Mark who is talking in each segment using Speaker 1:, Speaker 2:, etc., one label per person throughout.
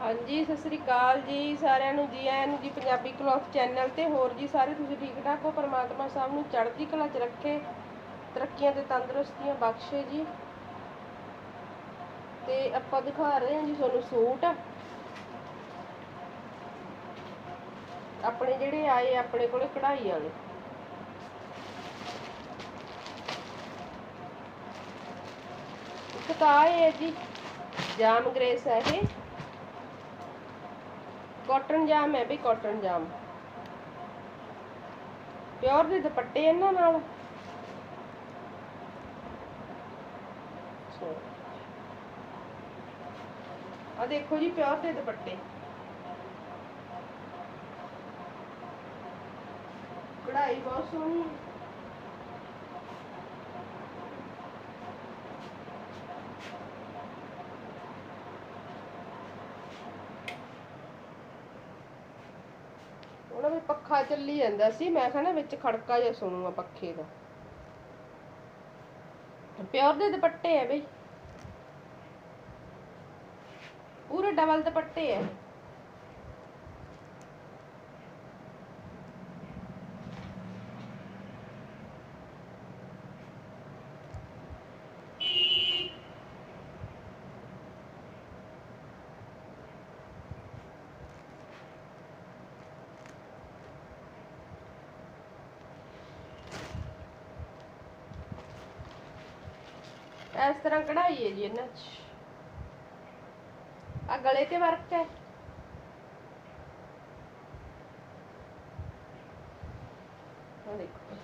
Speaker 1: ਹਾਂਜੀ, ਸਤਿ ਸ੍ਰੀ ਅਕਾਲ ਜੀ, ਸਾਰਿਆਂ ਨੂੰ ਜੀ, ਆਇਆਂ ਨੂੰ ਜੀ, ਪੰਜਾਬੀ ਕਲੌਥ ਚੈਨਲ ਤੇ ਹੋਰ ਜੀ, ਸਾਰੇ ਤੁਸੀਂ ਠੀਕ ਠਾਕ ਹੋ? ਪਰਮਾਤਮਾ ਸਾਹਿਬ ਨੂੰ ਚੜ੍ਹਦੀ ਕਲਾ 'ਚ ਰੱਖੇ, ਤਰੱਕੀਆਂ ਤੇ ਤੰਦਰੁਸਤੀਆਂ ਬਖਸ਼ੇ ਜੀ। ਤੇ ਆਪਾਂ ਦਿਖਾ ਰਹੇ ਹਾਂ ਜੀ ਤੁਹਾਨੂੰ ਸੂਟ। ਆਪਣੇ ਜਿਹੜੇ ਆਏ, ਆਪਣੇ ਕੋਲੇ ਕਢਾਈ ਵਾਲੇ। ਇੱਕ ਤਾਂ ਇਹ ਹੈ ਜੀ, ਜਾਮ ਗ੍ਰੇਸ ਹੈ ਇਹ। ਕਾਟਨ ਜਾਮ ਹੈ ਵੀ ਕਾਟਨ ਜਾਮ ਪਿਓਰ ਦੇ ਦੁਪੱਟੇ ਇਹਨਾਂ ਨਾਲ। ਆ ਦੇਖੋ ਜੀ ਪਿਓਰ ਦੇ ਦੁਪੱਟੇ। ਕਢਾਈ ਬਹੁਤ ਸੋਹਣੀ। ਵੀ ਪੱਖਾ ਚੱਲੀ ਜਾਂਦਾ ਸੀ, ਮੈਂ ਨਾ ਵਿੱਚ ਖੜਕਾ ਜਿਹਾ ਸੁਣੂਗਾ ਪੱਖੇ ਦਾ। ਪਿਓਰ ਦੇ ਦੁਪੱਟੇ ਹੈ ਬਈ। ਪੂਰੇ ਡਬਲ ਦੁਪੱਟੇ ਹੈ ਇਸ ਤਰ੍ਹਾਂ ਕਢਾਈ ਹੈ ਜੀ ਇਹਨਾਂ 'ਚ। ਆ ਗਲੇ ਤੇ ਵਰਕ ਹੈ। ਆ ਦੇਖੋ।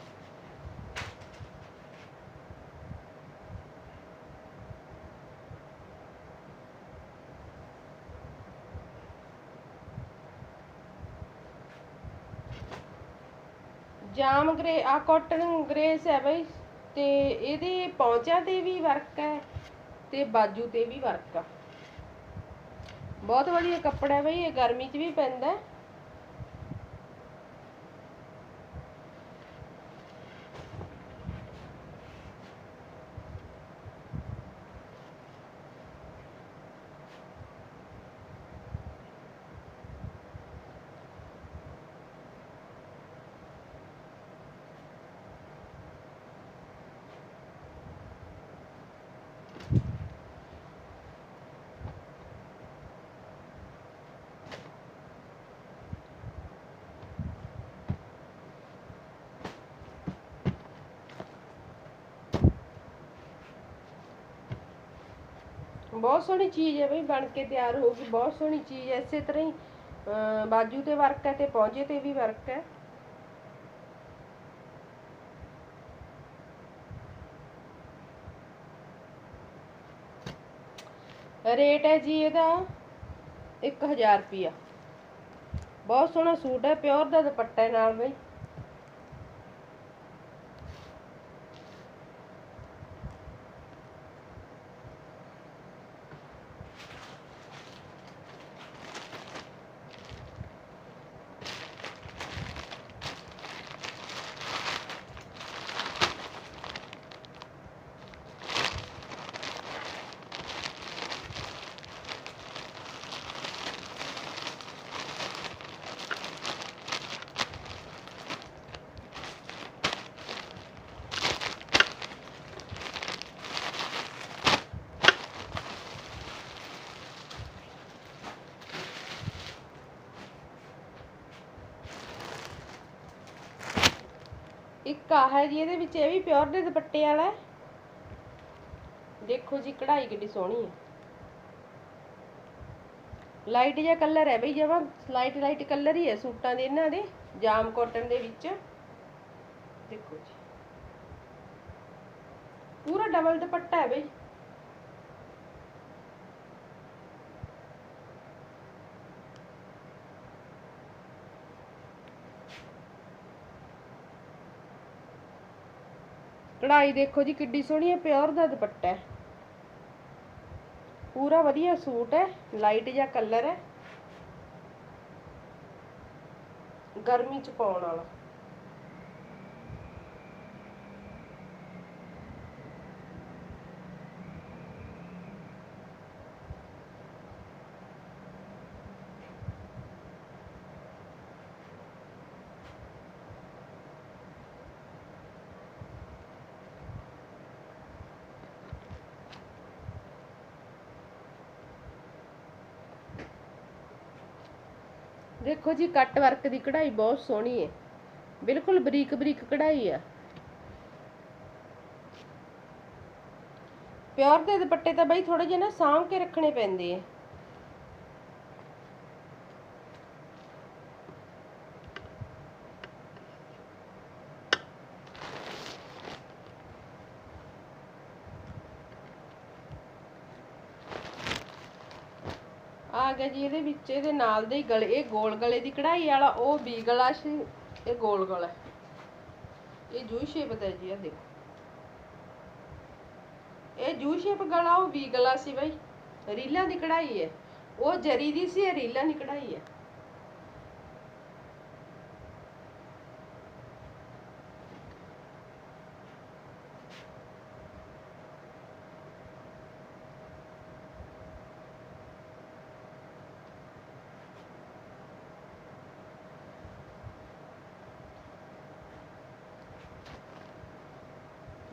Speaker 1: ਜਾਮ ਗ੍ਰੇ ਆ ਕਾਟਨ ਗ੍ਰੇਸ ਹੈ ਬਈ। ਤੇ ਇਹਦੇ ਪੌਂਚਿਆਂ ਤੇ ਵੀ ਵਰਕ ਹੈ ਅਤੇ ਬਾਜੂ ਤੇ ਵੀ ਵਰਕ ਆ। ਬਹੁਤ ਵਧੀਆ ਕੱਪੜਾ ਬਈ, ਇਹ ਗਰਮੀ 'ਚ ਵੀ ਪੈਂਦਾ ਬਹੁਤ ਸੋਹਣੀ ਚੀਜ਼ ਹੈ ਬਈ, ਬਣ ਕੇ ਤਿਆਰ ਹੋਊਗੀ ਬਹੁਤ ਸੋਹਣੀ ਚੀਜ਼ ਹੈ। ਇਸੇ ਤਰ੍ਹਾਂ ਹੀ ਬਾਜੂ ਤੇ ਵਰਕ ਹੈ ਤੇ ਪੌਂਚੇ ਤੇ ਵੀ ਵਰਕ ਹੈ। ਰੇਟ ਹੈ ਜੀ ਇਹਦਾ 1000 ਰੁਪਿਆ ਬਹੁਤ ਸੋਹਣਾ ਸੂਟ ਹੈ, ਪਿਓਰ ਦਾ ਦੁਪੱਟਾ ਹੈ ਨਾਲ ਬਈ। ਇੱਕ ਹੈ ਜੀ, ਇਹਦੇ ਵਿੱਚ ਇਹ ਵੀ ਪਿਓਰ ਦੇ ਦੁਪੱਟੇ ਵਾਲਾ ਦੇਖੋ ਜੀ, ਕਢਾਈ ਕਿੱਡੀ ਸੋਹਣੀ ਹੈ। ਲਾਈਟ ਜਿਹਾ ਕਲਰ ਹੈ ਬਈ ਜਮਾ ਲਾਈਟ ਲਾਈਟ ਕਲਰ ਹੀ ਹੈ ਸੂਟਾਂ ਦੇ ਇਹਨਾਂ ਦੇ, ਜਾਮ ਕਾਟਨ ਦੇ ਵਿੱਚ। ਦੇਖੋ ਜੀ। ਪੂਰਾ ਡਬਲ ਦੁਪੱਟਾ ਹੈ ਬਈ। ਕਢਾਈ ਦੇਖੋ ਜੀ, ਕਿੱਡੀ ਸੋਹਣੀ ਹੈ, ਪਿਓਰ ਦਾ ਦੁਪੱਟਾ ਹੈ। ਪੂਰਾ ਵਧੀਆ ਸੂਟ ਹੈ, ਲਾਈਟ ਜਿਹਾ ਕਲਰ ਹੈ। ਗਰਮੀ ਚ ਪਾਉਣ ਵਾਲਾ। ਦੇਖੋ ਜੀ, ਕੱਟ ਵਰਕ ਦੀ ਕਢਾਈ ਬਹੁਤ ਸੋਹਣੀ ਹੈ। ਬਿਲਕੁਲ ਬਰੀਕ ਬਰੀਕ ਕਢਾਈ ਆ। ਪਿਓਰ ਦੇ ਦੁਪੱਟੇ ਤਾਂ ਬਈ ਥੋੜੇ ਜਿਹੇ ਨਾ ਸਾਂਭ ਕੇ ਰੱਖਣੇ ਪੈਂਦੇ ਆ। ਆ ਜੀ, ਇਹਦੇ ਵਿੱਚ, ਇਹਦੇ ਨਾਲ ਦੇ ਗਲੇ, ਇਹ ਗੋਲ ਗਲੇ ਦੀ ਕਢਾਈ ਵਾਲਾ, ਉਹ ਵੀ ਗਲਾ ਸੀ, ਇਹ ਗੋਲ ਗਲਾ ਇਹ ਜੂ ਸ਼ੇਪ ਦਾ ਜੀ ਆ ਦੇਖੋ। ਇਹ ਜੂ ਸ਼ੇਪ ਗਲਾ ਉਹ ਵੀ ਗਲਾ ਸੀ ਬਾਈ। ਰੀਲਾਂ ਦੀ ਕਢਾਈ ਹੈ। ਉਹ ਜਰੀ ਦੀ ਸੀ, ਇਹ ਰੀਲਾਂ ਦੀ ਕਢਾਈ ਹੈ।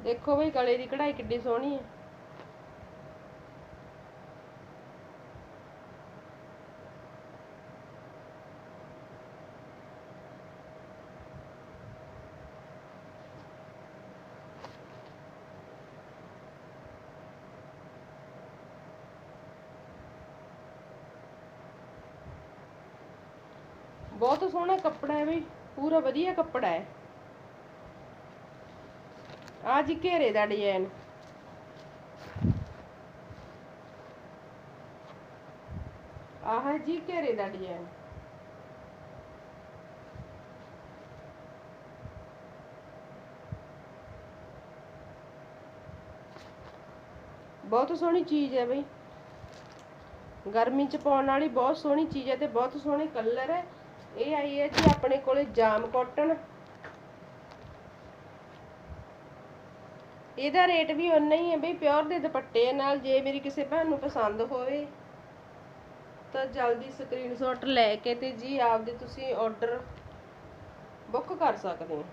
Speaker 1: ਦੇਖੋ ਬਈ ਗਲੇ ਦੀ ਕਢਾਈ ਕਿੱਡੀ ਸੋਹਣੀ ਹੈ। ਬਹੁਤ ਸੋਹਣਾ ਕੱਪੜਾ ਹੈ ਬਈ, ਪੂਰਾ ਵਧੀਆ ਕੱਪੜਾ ਹੈ। ਆ ਜੀ ਘੇਰੇ ਦਾ ਡਿਜ਼ਾਈਨ ਆਹ ਜੀ ਘੇਰੇ ਦਾ ਡਿਜ਼ਾਈਨ ਬਹੁਤ ਸੋਹਣੀ ਚੀਜ਼ ਹੈ ਬਈ। ਗਰਮੀ ਚ ਪਾਉਣ ਵਾਲੀ ਬਹੁਤ ਸੋਹਣੀ ਚੀਜ਼ ਹੈ ਤੇ ਬਹੁਤ ਸੋਹਣੇ ਕਲਰ ਹੈ। ਇਹ ਆਈ ਹੈ ਜੀ ਆਪਣੇ ਕੋਲੇ ਜਾਮ ਕਾਟਨ ਇਹਦਾ ਰੇਟ ਵੀ ਉਨਾ ਹੀ ਹੈ ਬਈ, ਪਿਓਰ ਦੇ ਦੁਪੱਟੇ ਨਾਲ ਜੇ ਮੇਰੀ ਕਿਸੇ ਭੈਣ ਨੂੰ ਪਸੰਦ ਹੋਵੇ, ਤਾਂ ਜਲਦੀ ਸਕਰੀਨਸ਼ਾਟ ਲੈ ਕੇ ਤੇ ਜੀ ਆਪਦੇ ਤੁਸੀਂ ਆਰਡਰ ਬੁੱਕ ਕਰ ਸਕਦੇ ਹੋ।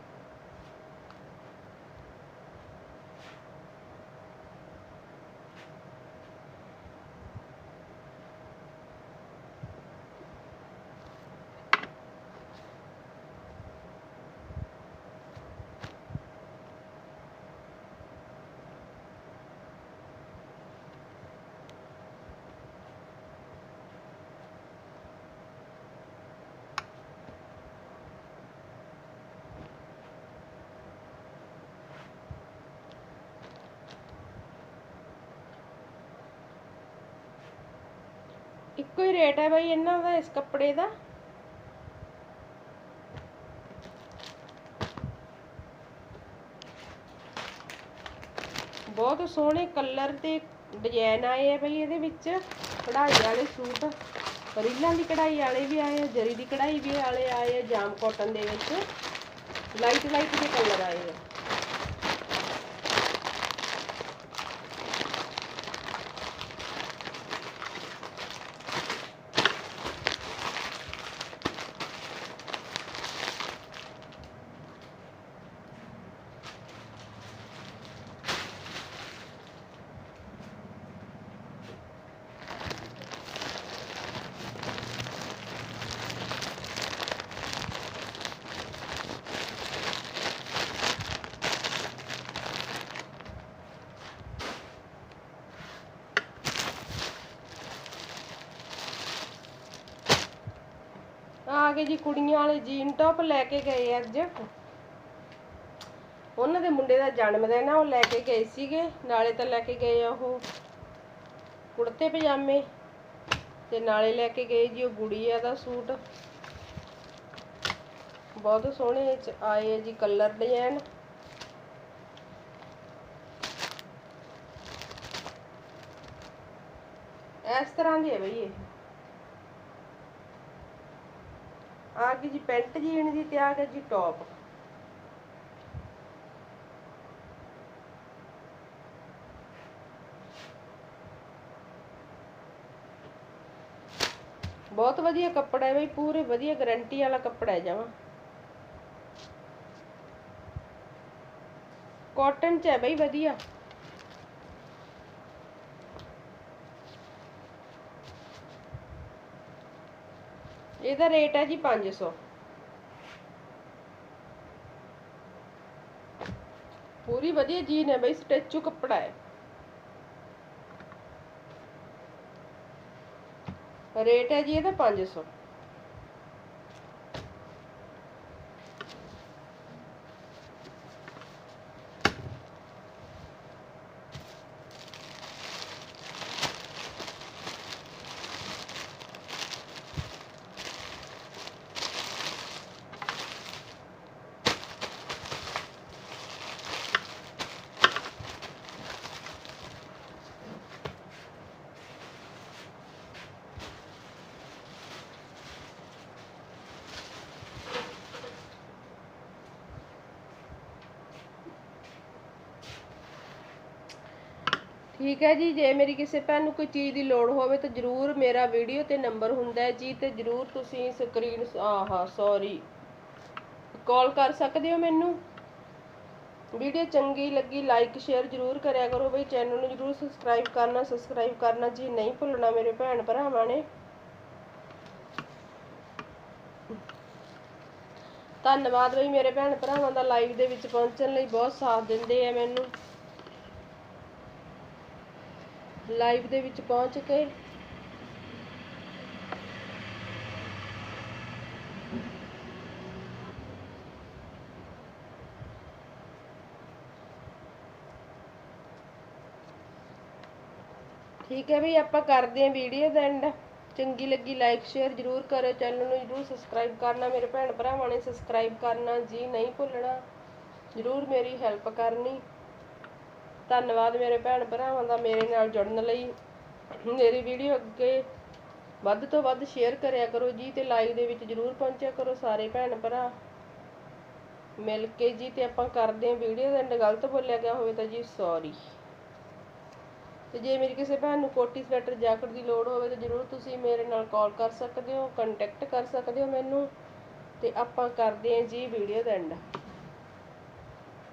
Speaker 1: ਇੱਕੋ ਹੀ ਰੇਟ ਹੈ ਬਾਈ ਇਹਨਾਂ ਦਾ, ਇਸ ਕੱਪੜੇ ਦਾ। ਬਹੁਤ ਸੋਹਣੇ ਕਲਰ ਤੇ ਡਿਜ਼ਾਈਨ ਆਏ ਆ ਬਈ ਇਹਦੇ ਵਿੱਚ। ਕਢਾਈ ਵਾਲੇ ਸੂਟ, ਰੀਲਾਂ ਦੀ ਕਢਾਈ ਵਾਲੇ ਵੀ ਆਏ ਆ, ਜਰੀ ਦੀ ਕਢਾਈ ਵੀ ਵਾਲੇ ਆਏ ਆ, ਜਾਮ ਕਾਟਨ ਦੇ ਵਿੱਚ। ਲਾਈਟ ਲਾਈਟ ਦੇ ਕਲਰ ਆਏ ਆ। ਆ ਜੀ ਕੁੜੀਆਂ ਵਾਲੇ ਜੀਨ ਟੌਪ ਲੈ ਕੇ ਗਏ ਅੱਜ। ਉਹਨਾਂ ਦੇ ਮੁੰਡੇ ਦਾ ਜਨਮ ਦਿਨ ਆ, ਉਹ ਲੈ ਕੇ ਗਏ ਸੀਗੇ, ਨਾਲੇ ਤਾਂ ਲੈ ਕੇ ਗਏ ਆ ਉਹ ਕੁੜਤੇ ਪਜਾਮੇ ਤੇ ਨਾਲੇ ਲੈ ਕੇ ਗਏ ਜੀ ਉਹ ਗੁੜੀਆ ਦਾ ਸੂਟ। ਬਹੁਤ ਸੋਹਣੇ ਆਏ ਆ ਜੀ ਕਲਰ ਡਿਜ਼ਾਈਨ ਇਸ ਤਰ੍ਹਾਂ ਦੀ ਹੈ ਬਈ ਇਹ। ਗਈ ਜੀ ਪੈਂਟ ਜੀਨ ਦੀ ਤੇ ਆ ਗਿਆ ਜੀ ਟੌਪ ਬਹੁਤ ਵਧੀਆ ਕੱਪੜਾ ਹੈ ਬਈ, ਪੂਰੇ ਵਧੀਆ ਗਾਰੰਟੀ ਵਾਲਾ ਕੱਪੜਾ ਹੈ ਜਮਾ। ਕਾਟਨ ਚ ਹੈ ਬਈ ਵਧੀਆ। ਇਹਦਾ ਰੇਟ ਹੈ ਜੀ 500 ਪੂਰੀ ਵਧੀਆ ਜੀਨ ਹੈ ਬਈ, ਸਟੈਚੂ ਕੱਪੜਾ ਹੈ। ਰੇਟ ਹੈ ਜੀ ਇਹਦਾ 500 ਠੀਕ ਹੈ ਜੀ, ਜੇ ਮੇਰੀ ਕਿਸੇ ਭੈਣ ਨੂੰ ਕੋਈ ਚੀਜ਼ ਦੀ ਲੋੜ ਹੋਵੇ ਤਾਂ ਜਰੂਰ ਮੇਰਾ ਵੀਡੀਓ ਤੇ ਨੰਬਰ ਹੁੰਦਾ ਹੈ ਜੀ ਤੇ ਜਰੂਰ ਤੁਸੀਂ ਸਕਰੀਨ ਆਹਾ ਸੌਰੀ ਕਾਲ ਕਰ ਸਕਦੇ ਹੋ ਮੈਨੂੰ। ਵੀਡੀਓ ਚੰਗੀ ਲੱਗੀ ਲਾਈਕ ਸ਼ੇਅਰ ਜਰੂਰ ਕਰਿਆ ਕਰੋ ਬਈ ਚੈਨਲ ਨੂੰ ਜਰੂਰ ਸਬਸਕ੍ਰਾਈਬ ਕਰਨਾ ਸਬਸਕ੍ਰਾਈਬ ਕਰਨਾ ਜੀ, ਨਹੀਂ ਭੁੱਲਣਾ ਮੇਰੇ ਭੈਣ ਭਰਾਵਾਂ ਨੇ। ਧੰਨਵਾਦ ਬਈ ਮੇਰੇ ਭੈਣ ਭਰਾਵਾਂ ਦਾ ਲਾਈਵ ਦੇ ਵਿੱਚ ਪਹੁੰਚਣ ਲਈ ਬਹੁਤ ਸਾਥ ਦਿੰਦੇ ਆ ਮੈਨੂੰ। ਲਾਈਵ ਦੇ ਵਿੱਚ ਪਹੁੰਚ ਕੇ। ਠੀਕ ਹੈ ਵੀ ਆਪਾਂ ਕਰਦੇ ਹਾਂ ਵੀਡੀਓ ਦਾ ਐਂਡ ਚੰਗੀ ਲੱਗੀ ਲਾਈਕ ਸ਼ੇਅਰ ਜਰੂਰ ਕਰੋ ਚੈਨਲ ਨੂੰ ਜਰੂਰ ਸਬਸਕ੍ਰਾਈਬ ਕਰਨਾ। ਮੇਰੇ ਭੈਣ ਭਰਾਵਾਂ ਨੇ ਸਬਸਕ੍ਰਾਈਬ ਕਰਨਾ। ਜੀ ਨਹੀਂ ਭੁੱਲਣਾ। ਜਰੂਰ ਮੇਰੀ ਹੈਲਪ ਕਰਨੀ। ਧੰਨਵਾਦ ਮੇਰੇ ਭੈਣ ਭਰਾਵਾਂ ਦਾ ਮੇਰੇ ਨਾਲ ਜੁੜਨ ਲਈ। ਮੇਰੀ ਵੀਡੀਓ ਅੱਗੇ ਵੱਧ ਤੋਂ ਵੱਧ ਸ਼ੇਅਰ ਕਰਿਆ ਕਰੋ ਜੀ ਤੇ ਲਾਈਵ ਦੇ ਵਿੱਚ ਜਰੂਰ ਪਹੁੰਚਿਆ ਕਰੋ ਸਾਰੇ ਭੈਣ ਭਰਾ। ਮਿਲ ਕੇ ਜੀ ਤੇ ਆਪਾਂ ਕਰਦੇ ਹਾਂ ਵੀਡੀਓ ਦੇ ਐਂਡ ਗਲਤ ਬੋਲਿਆ ਗਿਆ ਹੋਵੇ ਤਾਂ ਜੀ ਸੌਰੀ ਤੇ ਜੇ ਮੇਰੀ ਕਿਸੇ ਭੈਣ ਨੂੰ ਕੋਟੀ ਸਵੈਟਰ ਜੈਕਟ ਦੀ ਲੋੜ ਹੋਵੇ ਤਾਂ ਜਰੂਰ ਤੁਸੀਂ ਮੇਰੇ ਨਾਲ ਕਾਲ ਕਰ ਸਕਦੇ ਹੋ ਕੰਟੈਕਟ ਕਰ ਸਕਦੇ ਹੋ ਮੈਨੂੰ। ਤੇ ਆਪਾਂ ਕਰਦੇ ਹਾਂ ਜੀ ਵੀਡੀਓ ਦਾ ਐਂਡ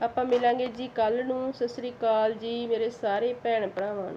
Speaker 1: ਆਪਾਂ ਮਿਲਾਂਗੇ ਜੀ ਕੱਲ ਨੂੰ। ਸਤਿ ਸ੍ਰੀ ਅਕਾਲ ਜੀ ਮੇਰੇ ਸਾਰੇ ਭੈਣ ਭਰਾਵਾਂ ਨੂੰ।